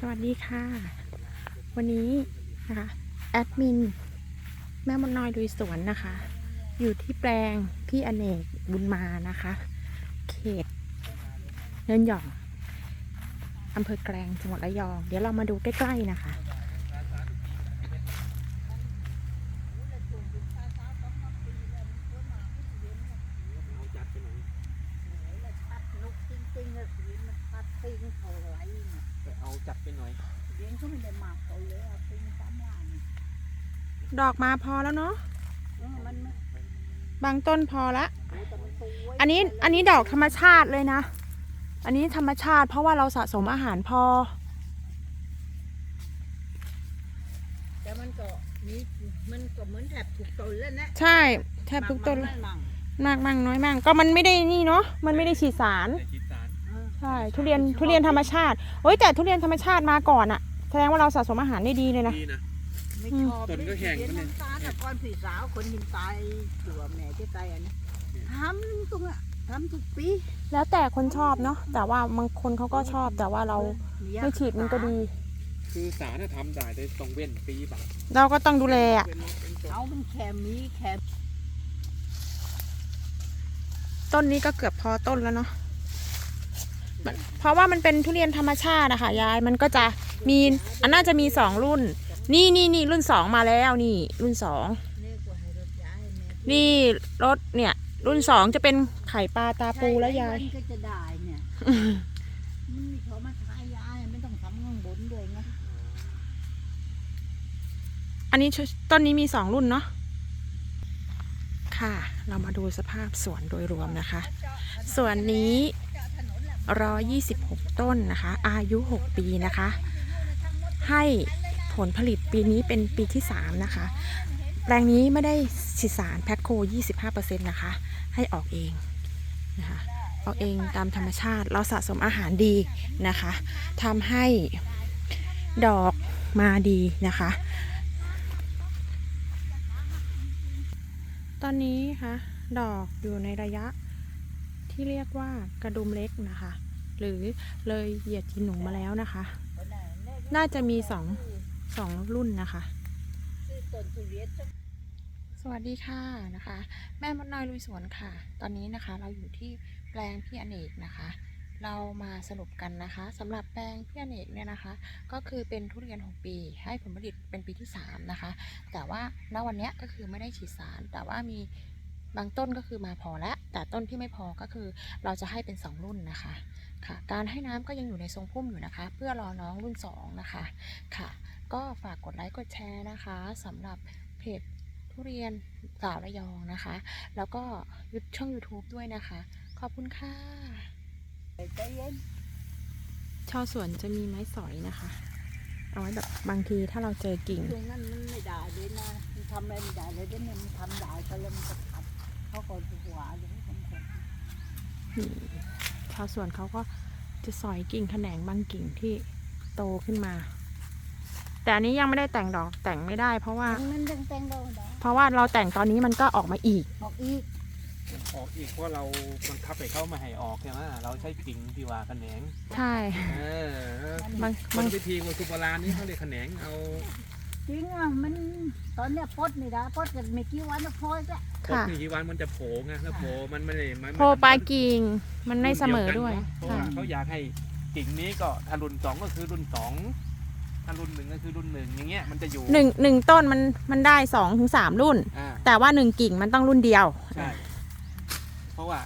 สวัสดีค่ะ วันนี้นะคะแอดมิน แม่มดน้อยดุยสวนนะคะ อยู่ที่แปลงพี่อเนกบุญมานะคะ เขตเนินหย่องอำเภอแกลงจังหวัดระยอง เดี๋ยวเรามาดูใกล้ๆนะคะจริงๆเลยสีมันพัดปิงเขา เนี่ยไปเอาจับไปหน่อย เลี้ยงก็ไม่ได้มากเขาเลยอะปิงสามล้านเนี่ยดอกมาพอแล้วเนาะเออมันไม่บางต้นพอละโอ้แต่มันสวยอันนี้อันนี้ดอกธรรมชาติเลยนะ อันนี้ธรรมชาติเพราะว่าเราสะสมอาหารพอ แต่มันก็มีมันก็เหมือนแถบถูกต้นแล้วนะใช่แทบทุกต้นมั่งมั่ง มากมั่งน้อยมั่งก็มันไม่ได้นี่เนาะมันไม่ได้ฉีดสารในจิตสารเออ ใช่ทุเรียนทุเรียนธรรมชาติเฮ้ยแต่ทุเรียนธรรมชาติมาก่อนอะแสดงว่าเราสะสมอาหารได้ดีเลยนะ ดีนะ ไม่ชอบต้นก็แห้งเลี้ยมันเนี่ยน้ำตาลแต่ก่อนพี่สาวคนหินตายตัวแม่จะตายอันนี้ทำตรงอะทำทุกปีแล้วแต่คนชอบเนาะแต่ว่าบางคนเขาก็ชอบแต่ว่าเราไม่ฉีดมันก็ดี คือสารน่ะทำได้แต่ต้องเว้นปีบาทเราก็ต้องดูแลอะเว้นเว้นต้นเอามันแค่มีแค่ต้นนี้ก็เกือบพอต้นแล้วเนาะมัน เพราะว่ามันเป็นทุเรียนธรรมชาติอะค่ะยายมันก็จะมีอันน่าจะมีสองรุ่น นี่นี่นี่รุ่นสองมาแล้วนี่ รุ่นสองเรียกว่าให้รถย้ายแม่นี่รถเนี่ย รุ่นสองจะเป็นไข่ปลาตาปูแล้วยายใช่มันก็จะได้เนี่ยมันมีเขามาทายายไม่ต้องทำข้างบนด้วยไงอันนี้ชต้นนี้มีสองรุ่นเนาะค่ะ เรามาดูสภาพสวนโดยรวมนะคะ ส่วนนี้ 126 ต้นนะคะ อายุ 6 ปีนะคะ ให้ผลผลิตปีนี้เป็นปีที่ 3 นะคะ แปลงนี้ไม่ได้ฉีดสารแพคโค 25%นะคะ ให้ออกเองนะคะออกเองตามธรรมชาติ เราสะสมอาหารดีนะคะทำให้ดอกมาดีนะคะ ตอนนี้ค่ะ ดอกอยู่ในระยะ ที่เรียกว่ากระดุมเล็กนะคะ หรือเลยเหยียดจีนหนูมาแล้วนะคะ น่าจะมีสองสองรุ่นนะคะสวัสดีค่ะนะคะ แม่มดน้อยลุยสวนค่ะ ตอนนี้นะคะเราอยู่ที่แปลงพี่อเนกนะคะ เรามาสรุปกันนะคะสำหรับแปลงพี่อเนกเนี่ยนะคะ ก็คือเป็นทุเรียน 6 ปี ให้ผลผลิตเป็นปีที่ 3 นะคะ แต่ว่าณวันนี้ก็คือไม่ได้ฉีดสาร แต่ว่ามี บางต้นก็คือมาพอแล้วแต่ต้นที่ไม่พอก็คือเราจะให้เป็น 2 รุ่นนะคะค่ะ การให้น้ำก็ยังอยู่ในทรงพุ่มอยู่นะคะ เพื่อรอน้องรุ่น 2 นะคะค่ะ ก็ฝากกดไลค์กดแชร์นะคะสำหรับเพจทุเรียนสาวระยองนะคะ แล้วก็ช่อง YouTube ด้วยนะคะ ขอบคุณค่ะใจเย็นชาวสวนจะมีไม้สอยนะคะ เอาไว้แบบบางทีถ้าเราเจอกิ่งตรงนั้นมันไม่ได้เลยนะมันทำอะไรไม่ได้เลยเดี๋ยวนี้มันทำได้ก็เลยมันจะขัด เขาก็จะหวาเลยบางคนนี่ชาวสวนเขาก็จะสอยกิ่งแขนงบางกิ่งที่โตขึ้นมา แต่อันนี้ยังไม่ได้แต่งดอกแต่งไม่ได้ เพราะว่า มันยังแต่งเราได้เพราะว่าเราแต่งตอนนี้มันก็ออกมาอีก ออกอีกออกอีกเพราะเราบังคับให้เขามาให้ออกใช่ไหมเราใช้กิ่งที่ว่าแขนง ใช่ เออบางมับานงวิธีวัตถุโบราณนี่เขาเรียกแขนงเอา จริงอะมันตอนเนี้ยปลดไม่ได้ปลดกันไม่กี่วันก็พอแล้วพอค่ะ กี่วันมันจะโผล่ไงแล้วโผล่มันไม่ได้มันโพปลายกิ่งมันไม่เสมอด้วยเพราะค่ะ ว่าเขาอยากให้กิ่งนี้ก็ถ้ารุ่นสองก็คือรุ่นสองถ้ารุ่นหนึ่งก็คือรุ่นหนึ่งอย่างเงี้ยมันจะอยู่หนึ่งหนึ่งต้นมันมันได้สองถึงสามรุ่น อ่าแต่ว่าหนึ่งกิ่งมันต้องรุ่นเดียว ใช่เพราะว่า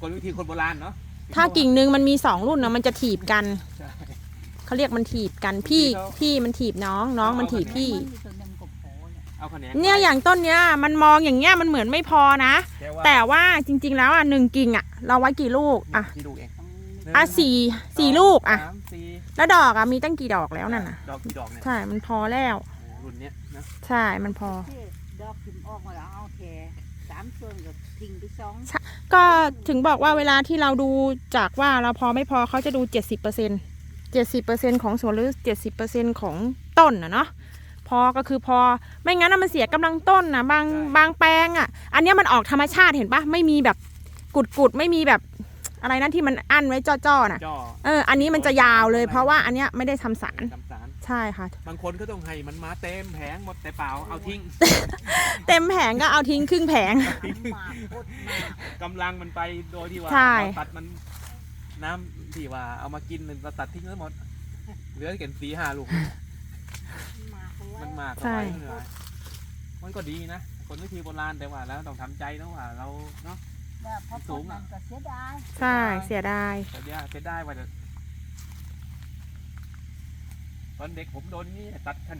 คนวิธีคนโบราณเนาะถ้ากิ่งหนึ่งมันมีสองรุ่นเนาะมันจะถีบกัน ใช่ เขาเรียกมันถีบกันพี่บางทีเขาพี่มันถีบน้องน้องมันถีบพี่มันมีตัวนึงก็พอเนี่ยเอาแขนงเนี่ยอย่างต้นเนี้ยมันมองอย่างเงี้ยมันเหมือนไม่พอนะ แต่ว่าแต่ว่าจริง ๆ แล้วอะหนึ่งกิ่งอะ เราไว้กี่ลูกอะที่ดูเองต้องอะสี่สี่ลูกอะ สามสี่แล้วดอกอะมีตั้งกี่ดอกแล้วนั่นน่ะ ดอกกี่ดอกเนี่ยใช่มันพอแล้ว โอ้รุ่นเนี้ยนะใช่มันพอที่ดอกพิมพ์ออกมาแล้วเอาแค่สามส่วนก็ทิ้งไปสองก็ถึงบอกว่าเวลาที่เราดูจากว่าเราพอไม่พอเขาจะดู70%เจ็ดสิบเปอร์เซ็น ของสวนหรือเจ็ดสิบเปอร์เซ็นของต้นนะเนาะพอก็คือพอไม่งั้นน่ะมันเสียกำลังต้นนะบางบางแปลงอะ อันเนี้ยมันออกธรรมชาติเห็นปะไม่มีแบบกุดกุดๆไม่มีแบบอะไรนะที่มันอั้นไว้จ้อๆน่ะจ่อเออ อันนี้มันจะยาวเลย เพราะว่าอันเนี้ยไม่ได้ทำสารทำสาร ใช่ค่ะ บางคนก็ต้องให้มันมาเต็มแผงหมดแต่เปล่าเอาทิ้ง เต็มแผงก็เอาทิ้งครึ่งแผงหมากโคตรมากกำลังมันไปโดยที่ว่าใช่เราตัดมัน น้ำที่ว่าเอามากินเราตัดทิ้งทั้งหมด เหลือแค่สีห้าลูก หมากเอาไว้มันมากใช่เข้าไปเหนื่อยมันก็ดีนะ คนวิธีโบราณแต่ว่าแล้วต้องทำใจนะว่าเราเนาะแล้วพอต้นนั้นก็เสียดายใช่เสียดาย แต่เนี้ยจะได้ว่าจะตอนเด็กผมโดนนี่ตัดแขนง